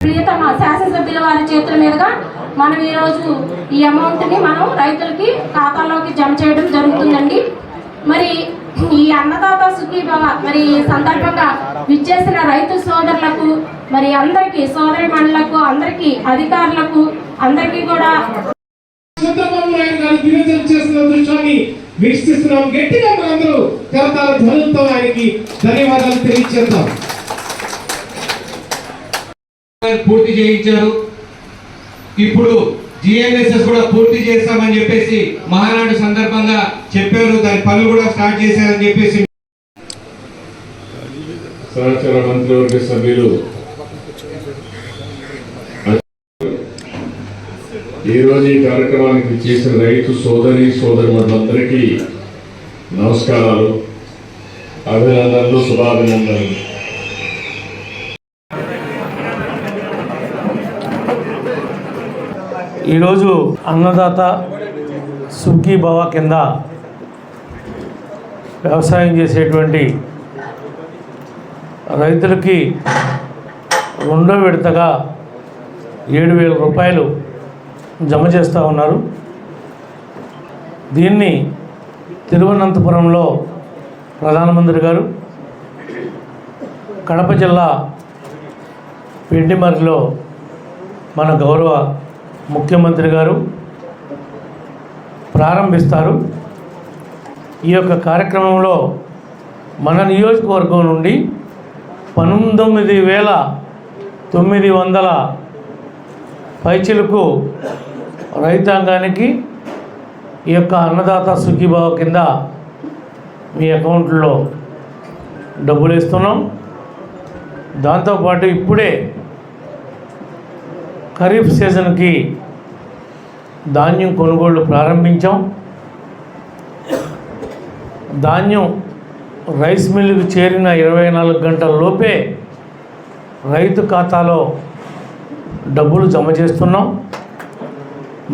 ప్రియతమ శాసనసభ్యుల వారి చేతుల మీదుగా మనం ఈరోజు ఈ అమౌంట్ని మనం రైతులకి ఖాతాలోకి జమ చేయడం జరుగుతుందండి. మరి ఈ అన్నదాత సుఖీభవ మరి సందర్భంగా విచ్చేసిన రైతు సోదరులకు మరి అందరికీ సోదరి మండలకు అందరికీ అధికారులకు అందరికీ కూడా గట్టిగా మనందరూ కరతాల ధ్వనులతో ఆయనకి ధన్యవాదాలు తెలియజేద్దాం పూర్తి చేయించారు. ఇప్పుడు జిఎన్ఎస్ఎస్ కూడా పూర్తి చేస్తామని చెప్పేసి మహానాడు సందర్భంగా చెప్పారు. దాని పనులు కూడా స్టార్ట్ చేశారని చెప్పేసి సహచర మంత్రివర్గ సభ్యులు ఈరోజు ఈ కార్యక్రమానికి చేసిన రైతు సోదరి సోదరులందరికీ నమస్కారాలు అభినందనలు శుభాభినందనలు. ఈరోజు అన్నదాత సుఖీ భవ కింద వ్యవసాయం చేసేటువంటి రైతులకి రెండో విడతగా ఏడు వేల రూపాయలు జమ చేస్తూ ఉన్నారు. దీన్ని తిరువనంతపురంలో ప్రధానమంత్రి గారు కడప జిల్లా పెండిమర్రిలో మన గౌరవ ముఖ్యమంత్రి గారు ప్రారంభిస్తారు. ఈ యొక్క కార్యక్రమంలో మన నియోజకవర్గం నుండి పంతొమ్మిది వేల తొమ్మిది వందల పైచిలకు రైతాంగానికి ఈ యొక్క అన్నదాత సుఖీభావ కింద మీ అకౌంట్లో డబ్బులు ఇస్తున్నాం దాంతోపాటు ఇప్పుడే ఖరీఫ్ సీజన్కి ధాన్యం కొనుగోళ్ళు ప్రారంభించాం. ధాన్యం రైస్ మిల్లుకు చేరిన ఇరవై నాలుగు గంటల లోపే రైతు ఖాతాలో డబ్బులు జమ చేస్తున్నాం.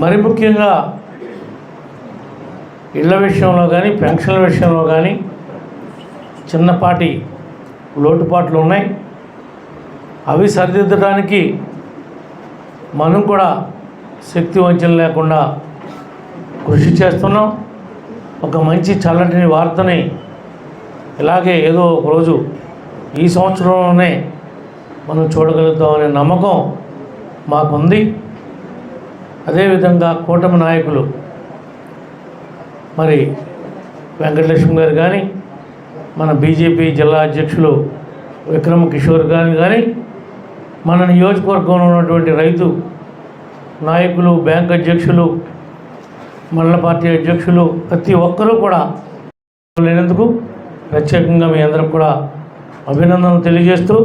మరి ముఖ్యంగా ఇళ్ళ విషయంలో కానీ పెన్షన్ల విషయంలో కానీ చిన్నపాటి లోటుపాట్లు ఉన్నాయి. అవి సరిదిద్దడానికి మనం కూడా శక్తి వంచన లేకుండా కృషి చేస్తున్నాం. ఒక మంచి చల్లటి వార్తని ఇలాగే ఏదో ఒక రోజు ఈ సంవత్సరంలోనే మనం చూడగలుగుతామనే నమ్మకం మాకుంది. అదేవిధంగా కూటమి నాయకులు మరి వెంకటలక్ష్మి గారు కానీ మన బీజేపీ జిల్లా అధ్యక్షులు విక్రమ్ కిషోర్ గారు కానీ మన నియోజకవర్గంలో ఉన్నటువంటి రైతు నాయకులు బ్యాంక్ అధ్యక్షులు మండల పార్టీ అధ్యక్షులు ప్రతి ఒక్కరూ కూడా లేనందుకు ప్రత్యేకంగా మీ అందరికి కూడా అభినందనలు తెలియజేస్తూ